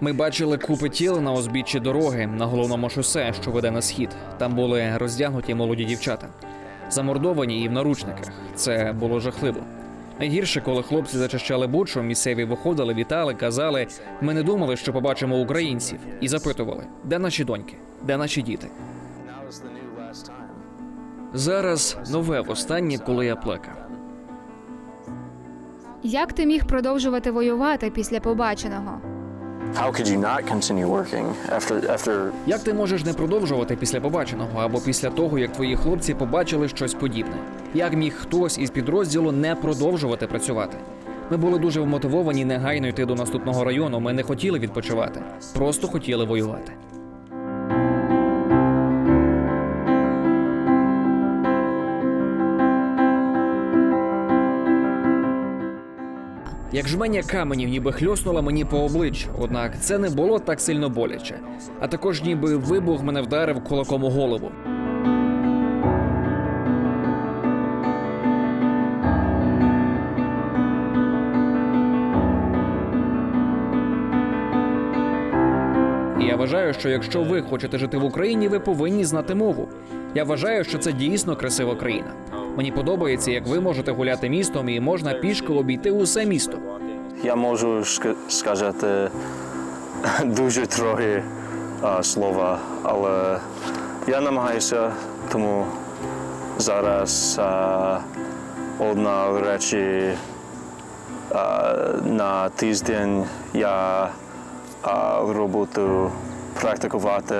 Ми бачили купи тіл на узбіччі дороги на головному шосе, що веде на схід. Там були роздягнуті молоді дівчата, замордовані і в наручниках. Це було жахливо. Найгірше, коли хлопці зачищали бучу, місцеві виходили, вітали, казали: ми не думали, що побачимо українців, і запитували, де наші доньки, де наші діти. Зараз нове востаннє, коли я плакав. Як ти міг продовжувати воювати після побаченого? Як ти можеш не продовжувати після побаченого або після того, як твої хлопці побачили щось подібне? Як міг хтось із підрозділу не продовжувати працювати? Ми були дуже вмотивовані негайно йти до наступного району. Ми не хотіли відпочивати, просто хотіли воювати. Як жменя каменів ніби хльоснула мені по обличчю, однак це не було так сильно боляче. А також ніби вибух мене вдарив кулаком у голову. Я вважаю, що якщо ви хочете жити в Україні, ви повинні знати мову. Я вважаю, що це дійсно красива країна. Мені подобається, як ви можете гуляти містом і можна пішки обійти усе місто. я можу ска- сказати дуже трохи слова, але я намагаюся, тому зараз а, одна речі а, на тиждень я а, роботу практикувати